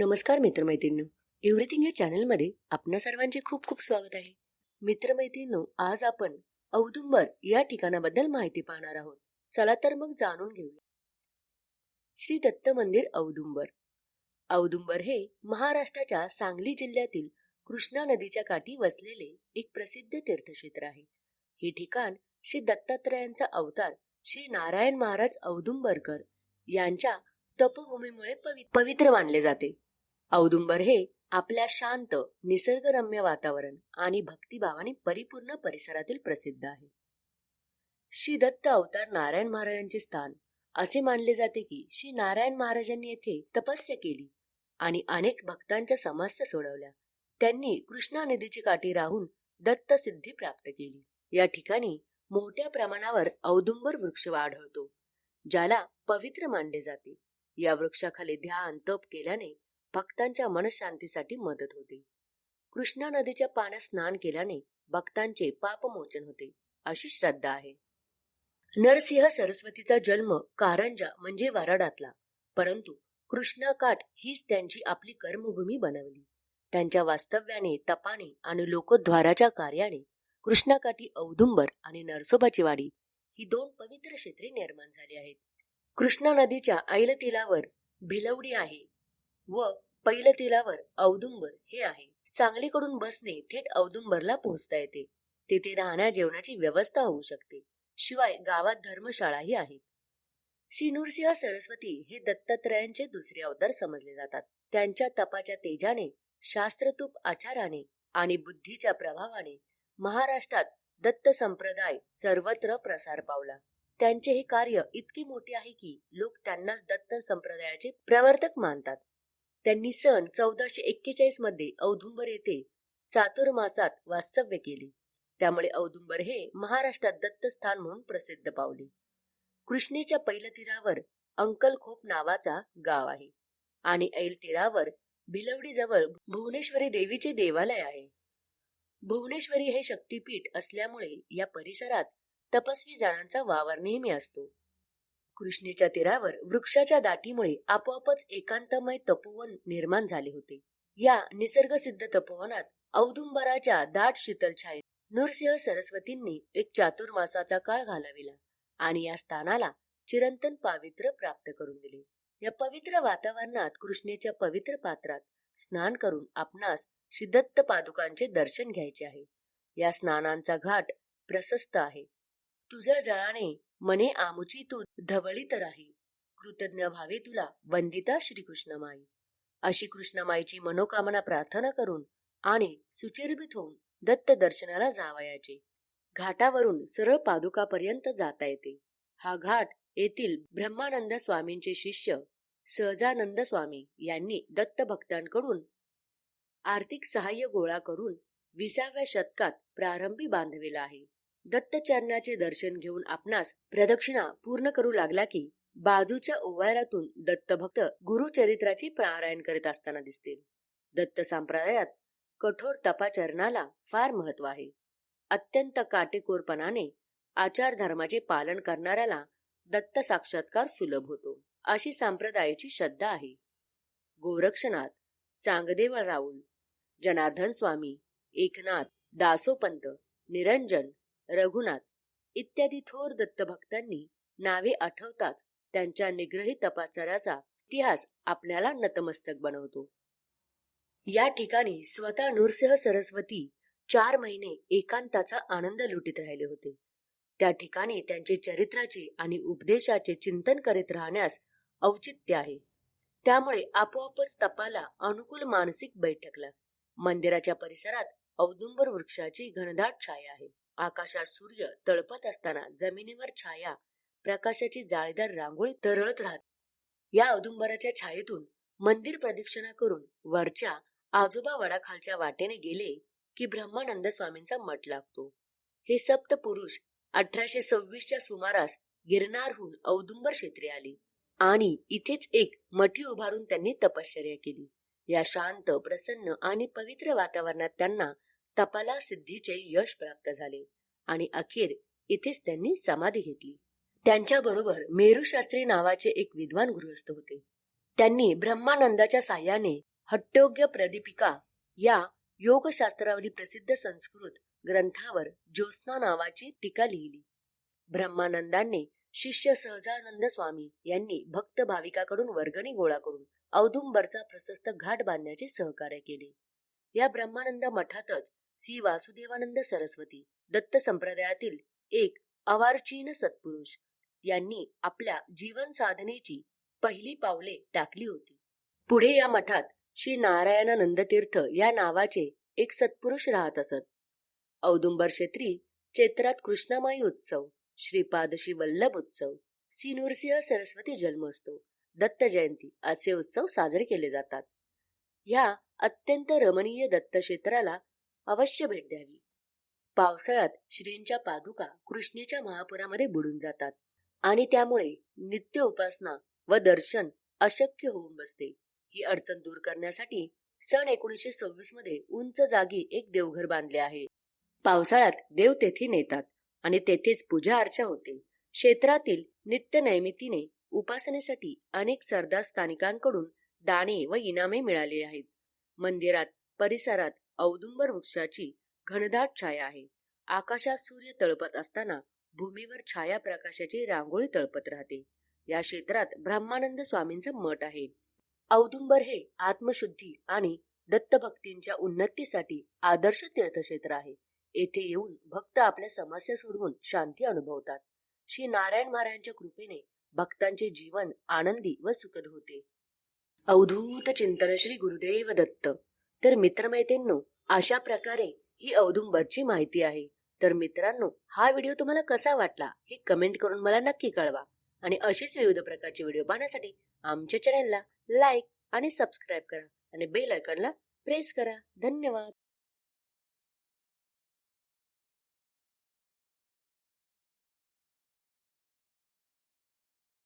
नमस्कार मित्रमैत्रिणी एव्हरीथिंग या चॅनलमध्ये आपणा सर्वांचे खूप खूप स्वागत आहे. मित्रमैत्रिणींनो आज आपण औदुंबर या ठिकाणाबद्दल माहिती पाहणार आहोत. चला तर मग जाणून घेऊया. श्री दत्त मंदिर औदुंबर. औदुंबर हे महाराष्ट्राच्या सांगली जिल्ह्यातील कृष्णा नदीच्या काठी वसलेले एक प्रसिद्ध तीर्थक्षेत्र आहे. हे ठिकाण श्री दत्तात्रयांचा अवतार श्री नारायण महाराज औदुंबरकर यांच्या तपभूमीमुळे पवित्र मानले जाते. औदुंबर हे आपल्या शांत निसर्गरम्य वातावरण आणि भक्तिभावाने परिपूर्ण परिसरातील प्रसिद्ध आहे. श्री दत्त अवतार नारायण महाराजांचे स्थान असे मानले जाते की श्री नारायण महाराजांनी येथे तपस्या केली आणि अनेक भक्तांच्या समस्या सोडवल्या. त्यांनी कृष्णा नदीची काठी राहून दत्त सिद्धी प्राप्त केली. या ठिकाणी मोठ्या प्रमाणावर औदुंबर वृक्ष आढळतो ज्याला पवित्र मानले जाते. या वृक्षाखाली ध्यान तप केल्याने भक्तांच्या मनशांतीसाठी मदत होते. कृष्णा नदीच्या पाण्यात स्नान केल्याने भक्तांचे पापमोचन होते अशी श्रद्धा आहे. नरसिंह सरस्वतीचा जन्म कारंजा म्हणजे वराडातला परंतु कृष्णाकाठ हीच त्यांची आपली कर्मभूमी बनवली. त्यांच्या वास्तव्याने तपाने आणि लोकोद्वाराच्या कार्याने कृष्णाकाठी औदुंबर आणि नरसोबाची वाडी ही दोन पवित्र क्षेत्रे निर्माण झाली आहेत. कृष्णा नदीच्या ऐलतीलावर भिलवडी आहे. व पैलतीलावर औदुंबर हे आहे. सांगलीकडून बसने थेट औदुंबरला पोहोचता येते. तेथे राहण्या जेवणाची व्यवस्था होऊ शकते. शिवाय गावात धर्मशाळाही आहेत. श्री सरस्वती हे दत्तात्रयांचे दुसरे अवतार समजले जातात. त्यांच्या तपाच्या तेजाने शास्त्रतूप आचाराने आणि बुद्धीच्या प्रभावाने महाराष्ट्रात दत्त संप्रदाय सर्वत्र प्रसार पावला. त्यांचे हे कार्य इतके मोठे आहे की लोक त्यांनाच दत्त संप्रदायाचे प्रवर्तक मानतात. त्यांनी सन चौदाशे एक्केचाळीसमध्ये औदुंबर येथे चातुर्मासात वास्तव्य केले. त्यामुळे औदुंबर हे महाराष्ट्रात दत्तस्थान म्हणून प्रसिद्ध पावले. कृष्णेच्या पहिल्या तीरावर अंकलखोप नावाचा गाव आहे आणि ऐल तीरावर भिलवडी जवळ भुवनेश्वरी देवीचे देवालय आहे. भुवनेश्वरी हे शक्तीपीठ असल्यामुळे या परिसरात तपस्वी जणांचा वावर नेहमी असतो. कृष्णेच्या तीरावर वृक्षाच्या दाटीमुळे आपोआपच एकांतमय तपोवन निर्माण झाले होते. या निसर्गसिद्ध तपोवनात औदुंबराच्या दाट शीतलछायेत नृसिंह सरस्वतींनी एक चातुर्मासाचा काळ घालविला आणि या स्थानाला चिरंतन पावित्र्य प्राप्त करून दिले. या पवित्र वातावरणात कृष्णेच्या पवित्र पात्रात स्नान करून आपणास श्रीदत्त पादुकांचे दर्शन घ्यायचे आहे. या स्नानांचा घाट प्रशस्त आहे. तुझ्या जळाने मने आमुची तू धवळीत राही. कृतज्ञ भावे तुला वंदिता श्रीकृष्ण माई अशी कृष्णमाईची मनोकामना प्रार्थना करून आणि सुचिरभित होऊन दत्त दर्शनाला जावयाचे. घाटावरून सरळ पादुकापर्यंत जाता येते. हा घाट येथील ब्रह्मानंद स्वामींचे शिष्य सहजानंद स्वामी यांनी दत्त भक्तांकडून आर्थिक सहाय्य गोळा करून विसाव्या शतकात प्रारंभी बांधलेला आहे. दत्तचरणाचे दर्शन घेऊन आपणास प्रदक्षिणा पूर्ण करू लागला की बाजूच्या ओवायरातून दत्तभक्त गुरुचरित्राची पारायण करीत असताना दिसतील. दत्त संप्रदायात कठोर तपाचरणाला फार महत्त्व आहे. अत्यंत काटेकोरपणाने आचार धर्माचे पालन करणाऱ्याला दत्त साक्षात्कार सुलभ होतो अशी संप्रदायाची श्रद्धा आहे. गोरक्षनाथ चांगदेव राऊल जनार्दन स्वामी एकनाथ दासोपंत निरंजन रघुनाथ इत्यादी थोर दत्तभक्तांनी नावे आठवताच त्यांच्या निग्रही तपाचाराचा इतिहास आपल्याला नतमस्तक बनवतो. या ठिकाणी स्वतः नृसिंह सरस्वती चार महिने एकांताचा आनंद लुटीत राहिले होते. त्या ठिकाणी त्यांचे चरित्राचे आणि उपदेशाचे चिंतन करीत राहण्यास औचित्य आहे. त्यामुळे आपोआपच तपाला अनुकूल मानसिक बैठकला मंदिराच्या परिसरात औदुंबर वृक्षाची घनदाट छाया आहे. आकाशात सूर्य तळपत असताना जमिनीवर छाया प्रकाशाची जाळीदार रांगोळी तरळत राहत. या औदुंबराच्या छायेतून मंदिर प्रदक्षिणा करून वरच्या आजोबा वडाखालच्या वाटेने गेले की ब्रह्मानंद स्वामींचा मठ लागतो. हे सप्त पुरुष अठराशे सव्वीसच्या सुमारास गिरणारहून औदुंबर क्षेत्री आली आणि इथेच एक मठी उभारून त्यांनी तपश्चर्या केली. या शांत प्रसन्न आणि पवित्र वातावरणात त्यांना तपाला सिद्धीचे यश प्राप्त झाले आणि अखेर इथेच त्यांनी समाधी घेतली. त्यांच्या बरोबर मेरू नावाचे एक विद्वान गृहस्थ होते. त्यांनी ब्रह्मानंदाच्या साह्याने हट्टोग्य प्रदीपिका या योगशास्त्रावरील प्रसिद्ध संस्कृत ग्रंथावर ज्योत्स्ना नावाची टीका लिहिली. ब्रह्मानंदांनी शिष्य सहजानंद स्वामी यांनी भक्त भाविकाकडून वर्गणी गोळा करून औदुंबरचा प्रशस्त घाट बांधण्याचे सहकार्य केले. या ब्रह्मानंद मठातच श्री वासुदेवानंद सरस्वती दत्त संप्रदायातील एक अवार्चीन सत्पुरुष. यांनी आपल्या जीवन साधनेची पहिली पावले टाकली होती. पुढे या मठात श्री नारायणानंद तीर्थ या नावाचे एक सत्पुरुष राहत असत. औदुंबर क्षेत्री चैत्रात कृष्णामाई उत्सव श्रीपाद श्री वल्लभ उत्सव श्री नृसिंह सरस्वती जन्मोत्सव दत्त जयंती असे उत्सव साजरे केले जातात. ह्या अत्यंत रमणीय दत्त क्षेत्राला अवश्य भेट द्यावी. पावसाळ्यात श्रींच्या पादुका कृष्णेच्या महापुरामध्ये बुडून जातात आणि त्यामुळे नित्य उपासना व दर्शन अशक्य होऊन बसते. ही अडचण दूर करण्यासाठी सन एकोणीसशे सव्वीसमध्ये उंच जागी एक देवघर बांधले आहे. पावसाळ्यात देव तेथे नेतात आणि तेथेच पूजा अर्चा होते. क्षेत्रातील नित्य नैमितीने उपासनेसाठी अनेक सरदार स्थानिकांकडून दाणे व इनामे मिळाली आहेत. मंदिरात परिसरात औदुंबर वृक्षाची घनदाट छाया आहे. आकाशात सूर्य तळपत असताना भूमीवर छाया प्रकाशाची रांगोळी तळपत राहते. या क्षेत्रात ब्रह्मानंद स्वामींचं मठ आहे. औदुंबर हे आत्मशुद्धी आणि दत्तभक्तींच्या उन्नतीसाठी आदर्श तीर्थक्षेत्र आहे. येथे येऊन भक्त आपल्या समस्या सोडवून शांती अनुभवतात. श्री नारायण महाराजांच्या कृपेने भक्तांचे जीवन आनंदी व सुखद होते. अवधूत चिंतन श्री गुरुदेव दत्त. तर मित्रमैत्रिणींनो अशा प्रकारे ही औदुंबरची माहिती आहे. तर मित्रांनो हा व्हिडिओ तुम्हाला कसा वाटला हे कमेंट करून मला नक्की कळवा. आणि अशीच विविध प्रकारचे व्हिडिओ पाहण्यासाठी आमच्या चॅनलला लाईक आणि सबस्क्राईब करा. आणि बेल आयकॉनला प्रेस करा. धन्यवाद.